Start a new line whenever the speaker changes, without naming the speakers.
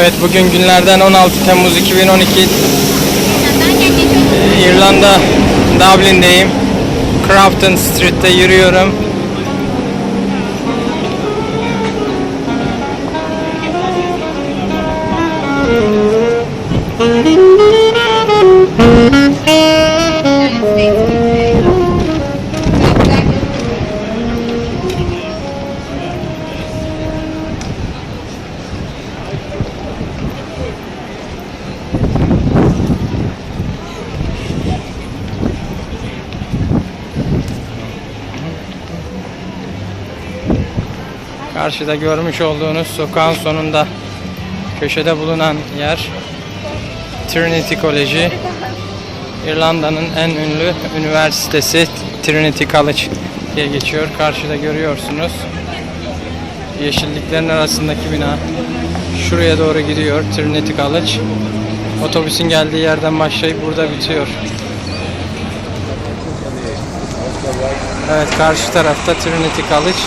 Evet bugün günlerden 16 Temmuz 2012 Ee, İrlanda Dublin'deyim. Crafton Street'te yürüyorum. Karşıda görmüş olduğunuz sokağın sonunda köşede bulunan yer Trinity Koleji. İrlanda'nın en ünlü üniversitesi Trinity College diye geçiyor. Karşıda görüyorsunuz. Yeşilliklerin arasındaki bina şuraya doğru gidiyor Trinity College. Otobüsün geldiği yerden başlayıp burada bitiyor. Evet karşı tarafta Trinity College.